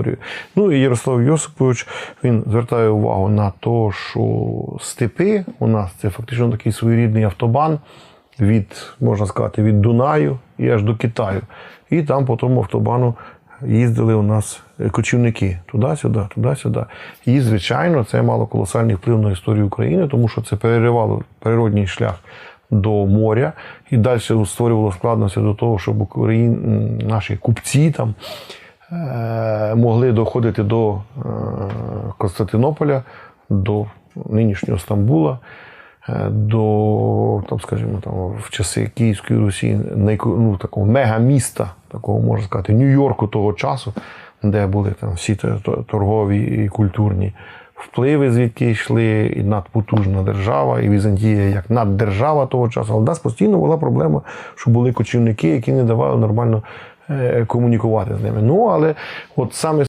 історію. Ну і Ярослав Йосипович він звертає увагу на те, що степи у нас це фактично такий своєрідний автобан від, можна сказати, від Дунаю і аж до Китаю. І там по тому автобану їздили у нас кочівники туди-сюди, туди-сюди. І, звичайно, це мало колосальний вплив на історію України, тому що це переривало природній шлях до моря і далі створювало складності до того, щоб Україн, наші купці там могли доходити до е, Константинополя, до нинішнього Стамбула, е, до, там, скажімо, там, в часи Київської Русі, ну, такого мегаміста, такого можна сказати, Нью-Йорку того часу, де були там всі торгові і культурні впливи, звідки йшли, і надпотужна держава, і Візантія як наддержава того часу. Але в нас постійно була проблема, що були кочівники, які не давали нормально е, комунікувати з ними. Ну, але от саме